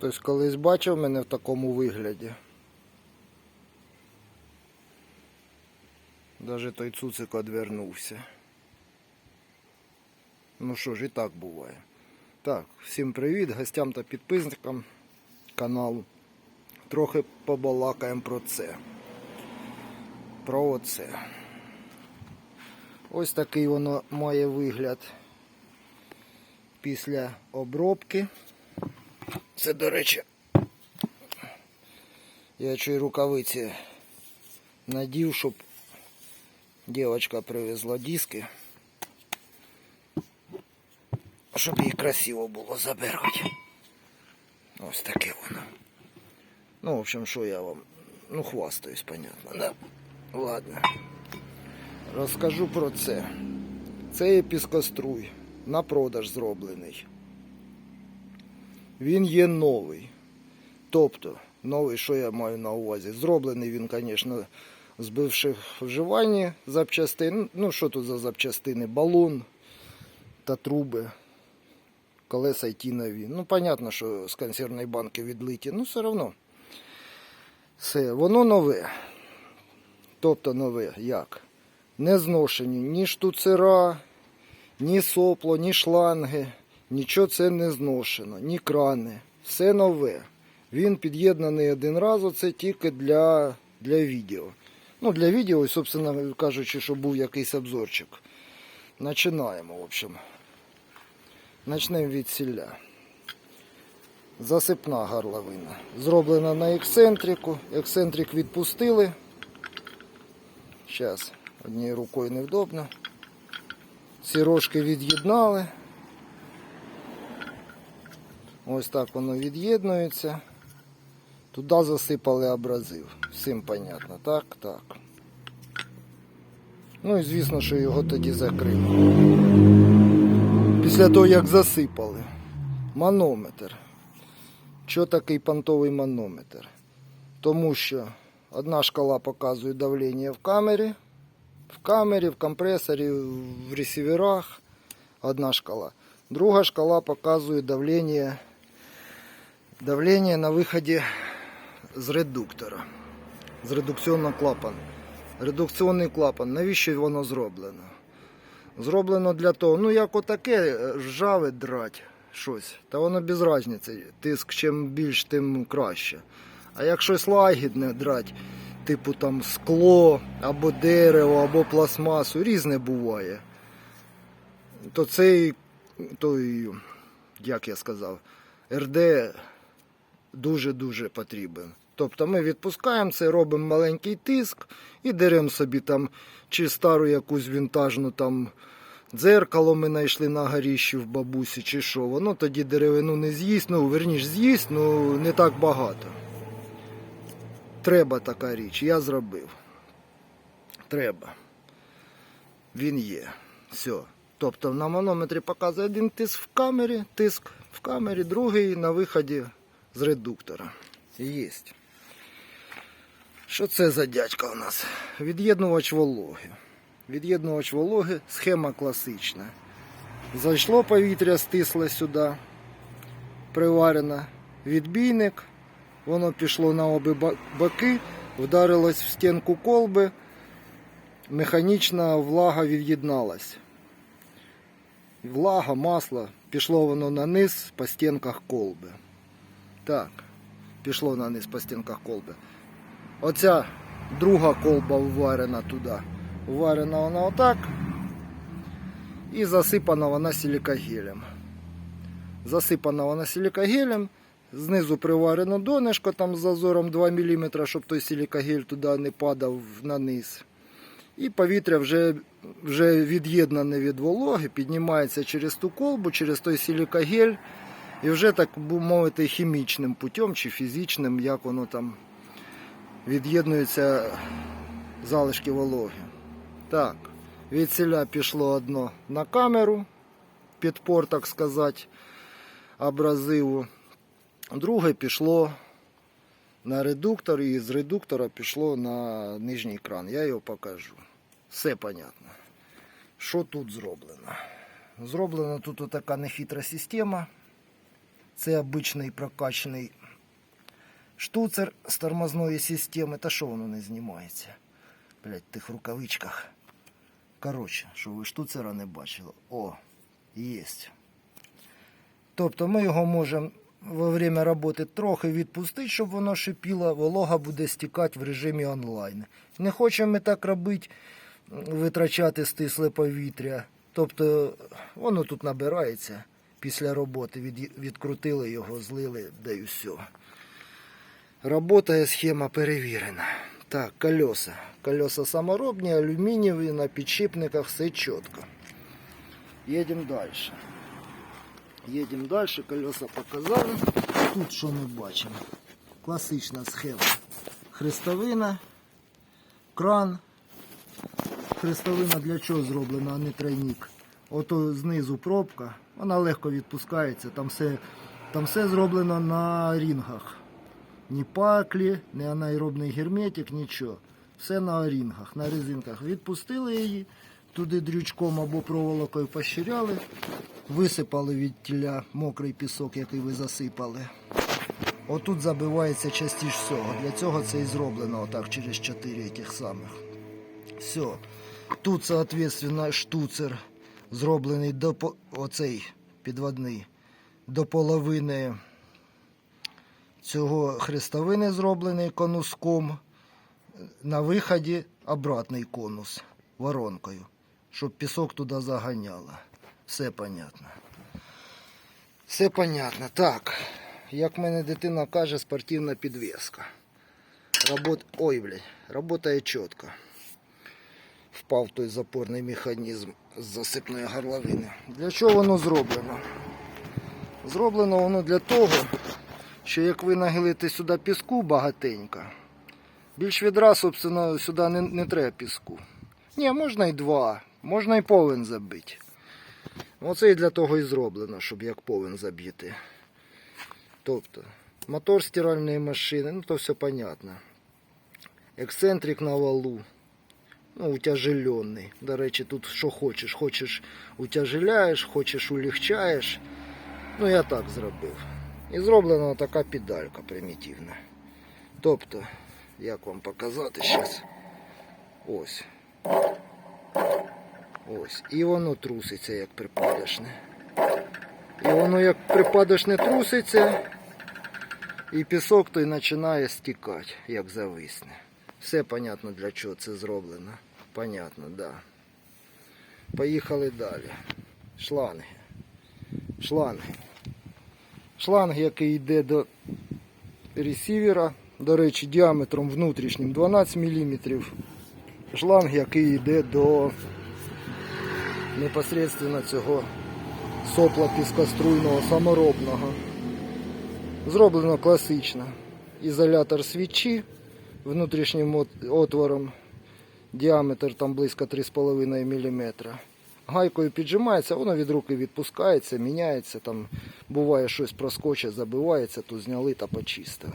Хтось колись бачив мене в такому вигляді. Даже той цуцик одвернувся. Ну що ж, і так буває. Так, всім привіт, гостям та підписникам каналу. Трохи побалакаємо про це. Про оце. Ось такий воно має вигляд після обробки. Це, до речі, я чую рукавиці надів, щоб дівчинка привезла диски. Щоб їй красиво було забирати. Ось таке воно. Ну, в общем, що я вам. Ну, хвастаюсь, понятно, да? Ладно. Розкажу про це. Це є піскоструй на продаж зроблений. Він є новий. Тобто, новий, що я маю на увазі? Зроблений він, звісно, з бивших вживання запчастин. Ну, що тут за запчастини? Балон та труби. Колеса й ті нові. Ну, понятно, що з консервної банки відлиті, ну все одно. Все, воно нове. Тобто нове як? Не зношені ні штуцера, ні сопло, ні шланги. Нічого це не зношено, ні крани. Все нове. Він під'єднаний один раз, оце тільки для, для відео. Ну, для відео, собственно кажучи, що був якийсь обзорчик. Починаємо, в общем. Начнемо від сілля. Засипна горловина. Зроблена на ексцентрику. Ексцентрик відпустили. Зараз однією рукою невдобно. Ці рожки від'єднали. Ось так воно від'єднується. Туди засипали абразив. Всім понятно, так? Так. Ну і звісно, що його тоді закрили. Після того, як засипали. Манометр. Що такий понтовий манометр? Тому що одна шкала показує давлення в камері, в камері, в компресорі, в ресіверах. Одна шкала. Друга шкала показує давлення, давлення на виході з редуктора, з редукційного клапану. Редукційний клапан, навіщо воно зроблено? Зроблено для того, ну як отаке ржаве драть щось, та воно без різниці. Тиск чим більш, тим краще. А як щось лагідне драть, типу там скло, або дерево, або пластмасу, різне буває. То цей, той, як я сказав, РД дуже-дуже потрібен. Тобто ми відпускаємо це, робимо маленький тиск і деремо собі там чи стару якусь вінтажну там дзеркало ми знайшли на горіщі в бабусі, чи що. Воно тоді деревину не з'їсть, ну верніш з'їсть, ну не так багато. Треба така річ, я зробив. Треба. Він є. Все. Тобто на манометрі показує один тиск в камері, тиск в камері, другий на виході з редуктора. Єсть. Що це за дядька у нас? Від'єднувач вологи. Від'єднувач вологи, схема класична. Зайшло повітря, стисло сюди, приварено відбійник, воно пішло на обі боки, вдарилось в стінку колби, механічна влага від'єдналась. Влага, масло, пішло воно на низ по стінках колби. Так, пішло на низ по стінках колби. Оця друга колба вварена туди. Вварена вона отак. І засипана вона силікагелем. Засипана вона силікагелем. Знизу приварено донышко там з зазором 2 мм, щоб той силікагель туди не падав на низ. І повітря вже, вже від'єднане від вологи, піднімається через ту колбу, через той силікагель. І вже так би мовити хімічним путем чи фізичним, як воно там від'єднується залишки вологи. Так, від селя пішло одно на камеру, підпор, так сказати, абразиву. Друге пішло на редуктор і з редуктора пішло на нижній кран. Я його покажу. Все понятно. Що тут зроблено? Зроблена тут така нехитра система. Це обичний прокачаний штуцер з тормозної системи. Та що воно не знімається? Блять, в тих рукавичках. Коротше, що ви штуцера не бачили. О, єсть. Тобто ми його можемо во время роботи трохи відпустити, щоб воно шипіло, волога буде стікати в режимі онлайн. Не хочемо ми так робити, витрачати стисле повітря. Тобто воно тут набирається після роботи. Від, відкрутили його, злили, да і все. Работає схема перевірена. Так, колеса. Колеса саморобні, алюмінієві, на підшипниках, все чітко. Їдемо далі. Їдемо далі, колеса показали. Тут що ми бачимо? Класична схема. Хрестовина, кран. Хрестовина для чого зроблена, а не тройник. Ото знизу пробка, вона легко відпускається, там все, там все зроблено на рінгах. Ні паклі, ні анаеробний герметик, нічого. Все на орінгах, на резинках. Відпустили її, туди дрючком або проволокою пощиряли, висипали від тіля мокрий пісок, який ви засипали. Отут забивається частіше всього. Для цього це і зроблено отак через 4 тих самих. Все. Тут, соответственно, штуцер зроблений до оцей підводний до половини цього хрестовини зроблений конуском. На виході обратний конус воронкою, щоб пісок туди заганяло. Все понятно. Все понятно. Так, як мене дитина каже, спортивна підвіска. Работ... Ой, блядь, работає чітко. Впав той запорний механізм з засипної горловини. Для чого воно зроблено? Зроблено воно для того, що як ви нагилите сюди піску багатенько, більш відра, собственно, сюди не, не треба піску. Ні, можна і два, можна і повен забити. Оце і для того і зроблено, щоб як повен заб'єте. Тобто, мотор стиральної машини, ну то все понятно. Ексцентрик на валу. Ну, утяжелений. До речі, тут що хочеш. Хочеш утяжеляєш, хочеш улегчаєш. Ну, я так зробив. І зроблена така педалька примітивна. Тобто, як вам показати зараз? Ось. Ось. І воно труситься, як припадочне. І воно як припадочне труситься, і пісок той починає стікати, як зависне. Все понятно для чого це зроблено. Понятно, да. Поїхали далі. Шланги. Шланги. Шланг, який йде до ресівера, до речі, діаметром внутрішнім 12 мм. Шланг, який йде до непосредственно цього сопла піскоструйного саморобного. Зроблено класично. Ізолятор свічі внутрішнім отвором. Діаметр там близько 3,5 мм. Гайкою піджимається, воно від руки відпускається, міняється. Там буває щось проскоче, забивається, то зняли та почистили.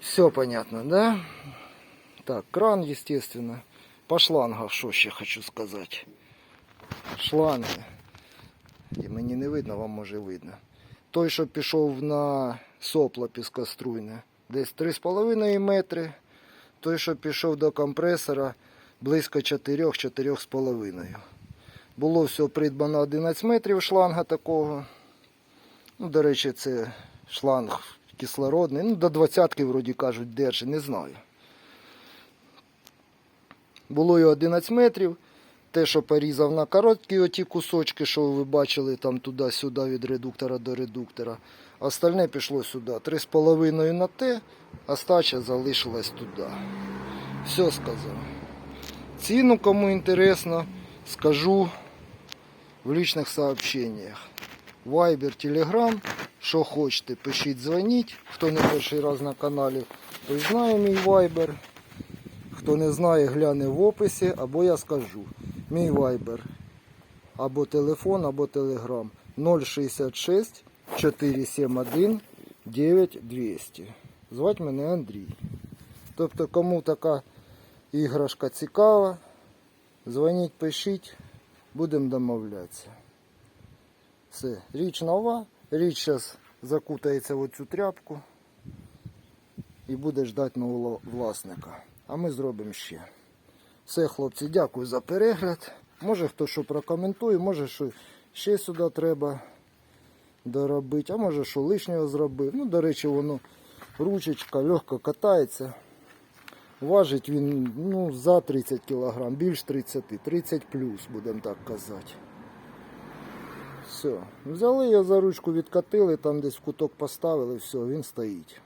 Все понятно, да? Так, кран, естественно. По шлангах, що ще хочу сказати. Шланги. І мені не видно, вам може видно. Той, що пішов на сопло піскоструйне, десь 3,5 метри. Той, що пішов до компресора, близько 4-4,5. Було все придбано 11 метрів шланга такого. Ну, до речі, це шланг кислородний. Ну, до 20-ки, вроді кажуть, держить, не знаю. Було і 11 метрів. Те, що порізав на короткі оті кусочки, що ви бачили там туди-сюди від редуктора до редуктора. Остальне пішло сюди. 3,5 на те, а стача залишилась туди. Все сказав. Ціну, кому інтересно, скажу в личних сообщениях. Viber, Telegram, що хочете, пишіть, дзвоніть. Хто не перший раз на каналі, той знає мій Viber. Хто не знає, гляне в описі, або я скажу. Мій Viber. Або телефон, або телеграм 066 471 9200. Звать мене Андрій. Тобто, кому така іграшка цікава, дзвоніть, пишіть, будемо домовлятися. Все, річ нова, Річ зараз закутається в оцю тряпку і буде ждати нового власника. А ми зробимо ще. Все, хлопці, дякую за перегляд. Може хто що прокоментує, може що ще сюди треба доробити, а може що лишнього зробив. Ну, до речі, воно ручечка легко катається. Важить він ну, за 30 кг, більш 30, 30 плюс, будемо так казати. Все. Взяли його за ручку, відкатили, там десь куток поставили, все, він стоїть.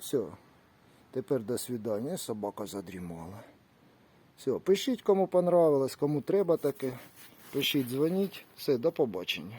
Все. Тепер до свидання. Собака задрімала. Все, пишіть, кому понравилось, кому треба таке. Пишіть, дзвоніть. Все, до побачення.